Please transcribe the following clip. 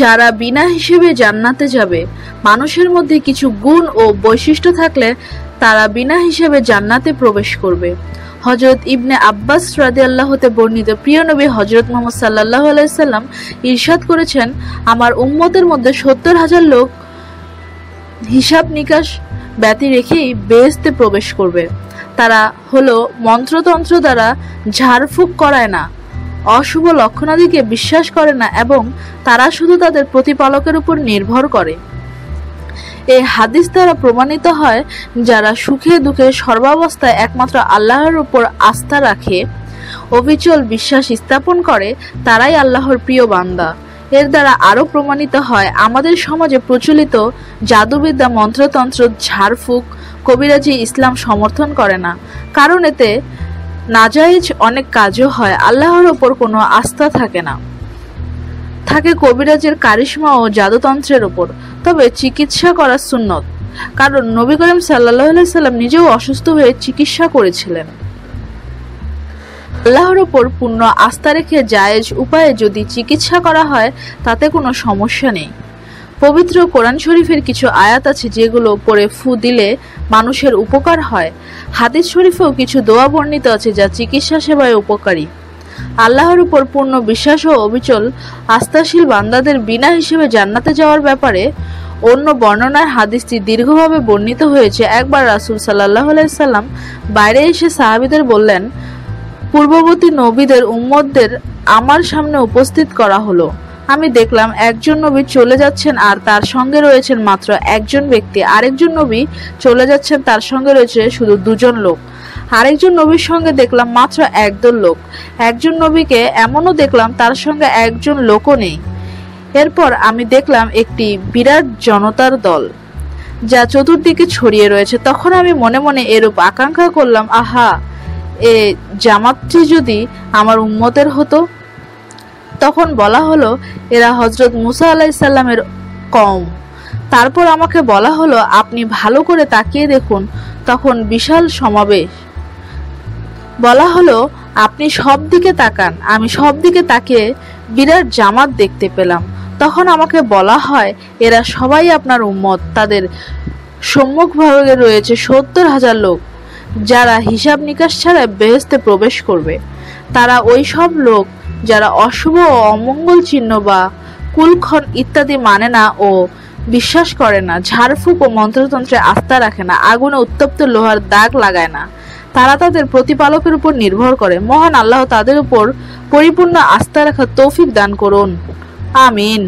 যারা বিনা হিসেবে জান্নাতে যাবে, মানুষের মধ্যে কিছু গুণ ও বৈশিষ্ট্য থাকলে তারা বিনা হিসেবে জান্নাতে প্রবেশ করবে। হজরত ইবনে আব্বাস রাদে আল্লাহতে বর্ণিত প্রিয় নবী হজরত মোহাম্মদ সাল্লাহ আলাইসাল্লাম ইরশাদ করেছেন, আমার উম্মতের মধ্যে সত্তর হাজার লোক হিসাব নিকাশ ব্যতি রেখেই বেহেস্তে প্রবেশ করবে। তারা হলো মন্ত্রতন্ত্র দ্বারা ঝাড়ফুঁক করায় না। অশুভ লক্ষণাদিকে বিশ্বাস করে না এবং তারা শুধু তাদের প্রতিপালকের উপর নির্ভর করে। এই হাদিস দ্বারা প্রমাণিত হয়, যারা সুখে দুঃখে সর্বাবস্থায় একমাত্র আল্লাহর উপর আস্থা রাখে, অবিচল বিশ্বাস স্থাপন করে, তারাই আল্লাহর প্রিয় বান্দা। এর দ্বারা আরও প্রমাণিত হয়, আমাদের সমাজে প্রচলিত জাদুবিদ্যা মন্ত্রতন্ত্র ঝাড়ফুঁক কবিরাজি ইসলাম সমর্থন করে না। কারণ এতে নাজাইজ অনেক কাজও হয়, আল্লাহর ওপর কোনো আস্থা থাকে না। থাকে কবিরাজের কারিশ্মা ও জাদুতন্ত্রের ওপর, তবে চিকিৎসা করা সুন্নত, কারণ নবী করিম সাল্লাহ সাল্লাম নিজেও অসুস্থ হয়ে চিকিৎসা করেছিলেন। আল্লাহর ওপর পূর্ণ আস্থা রেখে জায়েজ উপায়ে যদি চিকিৎসা করা হয়, তাতে কোনো সমস্যা নেই। পবিত্র কোরআন শরীফের কিছু আয়াত আছে যেগুলো পরে ফু দিলে মানুষের উপকার হয়। হাদিস শরীফেও কিছু দোয়া বর্ণিত আছে যা চিকিৎসা সেবায় উপকারী। আল্লাহর উপর পূর্ণ বিশ্বাস ও অবিচল, আস্থাশীল বান্দাদের বিনা হিসেবে জান্নাতে যাওয়ার ব্যাপারে অন্য বর্ণনার হাদিসটি দীর্ঘভাবে বর্ণিত হয়েছে। একবার রাসুল সাল্লাহ সাল্লাম বাইরে এসে সাহাবিদের বললেন, পূর্ববর্তী নবীদের উম্মদদের আমার সামনে উপস্থিত করা হলো। আমি দেখলাম একজন নবী চলে যাচ্ছেন আর তার সঙ্গে রয়েছেন মাত্র একজন ব্যক্তি। আরেকজন নবী চলে যাচ্ছেন, তার সঙ্গে রয়েছে শুধু দুজন লোক। আরেকজন নবীর সঙ্গে দেখলাম মাত্র একদল লোক। একজন নবীকে এমনও দেখলাম, তার সঙ্গে একজন লোকও নেই। এরপর আমি দেখলাম একটি বিরাট জনতার দল, যা চতুর্দিকে ছড়িয়ে রয়েছে। তখন আমি মনে মনে এরূপ আকাঙ্ক্ষা করলাম, আহা, এ জামাতটি যদি আমার উম্মতের হতো তখন বলা হলো, এরা হজরত মুসা আলাইসাল্লামের কম তারপর আমাকে বলা হলো, আপনি ভালো করে তাকিয়ে দেখুন, তখন বিশাল সমাবেশ। বলা হলো, আপনি সব দিকে তাকান। আমি সব দিকে তাকিয়ে বিরাট জামাত দেখতে পেলাম। তখন আমাকে বলা হয়, এরা সবাই আপনার উম্মত। তাদের সম্মুখ ভাগে রয়েছে সত্তর হাজার লোক। যারা হিসাব নিকাশ ছাড়া বেহেস্তে প্রবেশ করবে। তারা ওই সব লোক যারা অশুভ ও অমঙ্গল চিহ্ন বা কুলক্ষণ ইত্যাদি মানে না ও বিশ্বাস করে না, ঝাড়ফুঁক ও মন্ত্রতন্ত্রে আস্থা রাখে না, আগুনে উত্তপ্ত লোহার দাগ লাগায় না। তারা তাদের প্রতিপালকের উপর নির্ভর করে। মহান আল্লাহ তাদের উপর পরিপূর্ণ আস্থা রাখার তৌফিক দান করুন। আমিন।